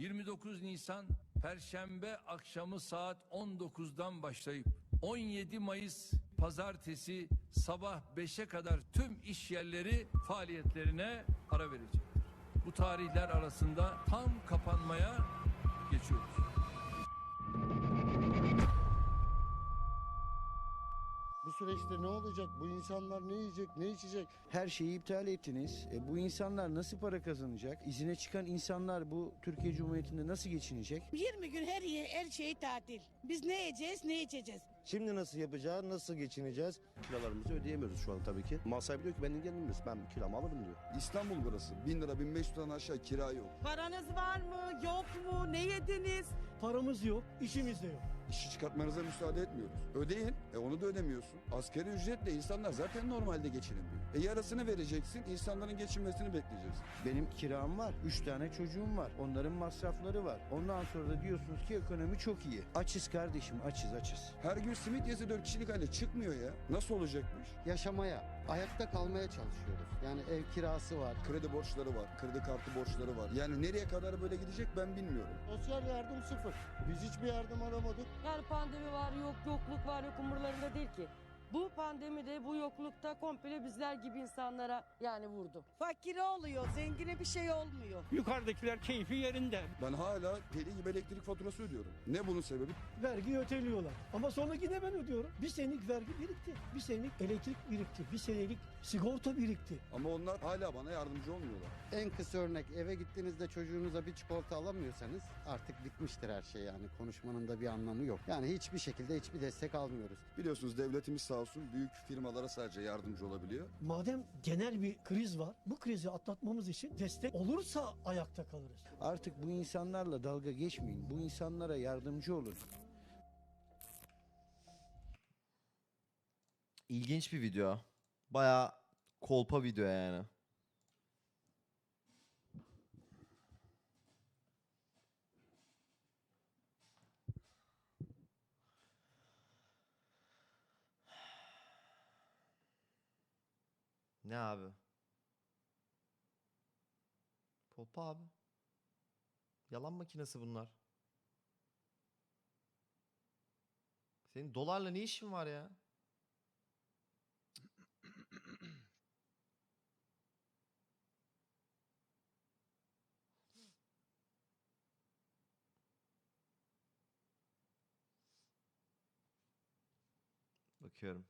29 Nisan Perşembe akşamı saat 19'dan başlayıp 17 Mayıs Pazartesi sabah 5'e kadar tüm iş yerleri faaliyetlerine ara verecektir. Bu tarihler arasında tam kapanmaya geçiyoruz. Süreçte ne olacak? Bu insanlar ne yiyecek, ne içecek? Her şeyi iptal ettiniz. E, bu insanlar nasıl para kazanacak? İzine çıkan insanlar bu Türkiye Cumhuriyeti'nde nasıl geçinecek? 20 gün her yer, her şey tatil. Biz ne yiyeceğiz, ne içeceğiz? Şimdi nasıl yapacağız, nasıl geçineceğiz? Kiralarımızı ödeyemiyoruz şu an tabii ki. Mal sahibi diyor ki benim gelmemiz ben kiramı alırım diyor. İstanbul burası. 1000 lira 1500'den aşağı kira yok. Paranız var mı, yok mu, ne yediniz? Paramız yok, işimiz de yok. İşi çıkartmanıza müsaade etmiyoruz. Ödeyin. E onu da ödemiyorsun. Askeri ücretle insanlar zaten normalde geçinemiyor. E yarısını vereceksin. insanların geçinmesini bekleyeceğiz. Benim kiram var. Üç tane çocuğum var. Onların masrafları var. Ondan sonra da diyorsunuz ki ekonomi çok iyi. Açız kardeşim açız açız. Her gün simit yese 4 kişilik aile çıkmıyor ya. Nasıl olacakmış? Yaşamaya, ayakta kalmaya çalışıyoruz. Yani ev kirası var. Kredi borçları var. Kredi kartı borçları var. Yani nereye kadar böyle gidecek ben bilmiyorum. Sosyal yardım sıfır. Biz hiçbir yardım alamadık. Yani pandemi var, yok yokluk var, yok umurlarında değil ki. Bu pandemide, bu yoklukta komple bizler gibi insanlara yani vurdu. Fakire oluyor, zengine bir şey olmuyor. Yukarıdakiler keyfi yerinde. Ben hala deli gibi elektrik faturası ödüyorum. Ne bunun sebebi? Vergi öteliyorlar. Ama sonra yine ben ödüyorum. Bir senelik vergi birikti. Bir senelik elektrik birikti. Bir senelik sigorta birikti. Ama onlar hala bana yardımcı olmuyorlar. En kısa örnek eve gittiğinizde çocuğunuza bir çikolata alamıyorsanız artık bitmiştir her şey yani. Konuşmanın da bir anlamı yok. Yani hiçbir şekilde hiçbir destek almıyoruz. Biliyorsunuz devletimiz sağ olsun büyük firmalara sadece yardımcı olabiliyor. Madem genel bir kriz var, bu krizi atlatmamız için destek olursa ayakta kalırız. Artık bu insanlarla dalga geçmeyin. Bu insanlara yardımcı olun. İlginç bir video. Baya kolpa video yani. Ne abi? Kolpa abi. Yalan makinesi bunlar. Senin dolarla ne işin var ya? Bakıyorum.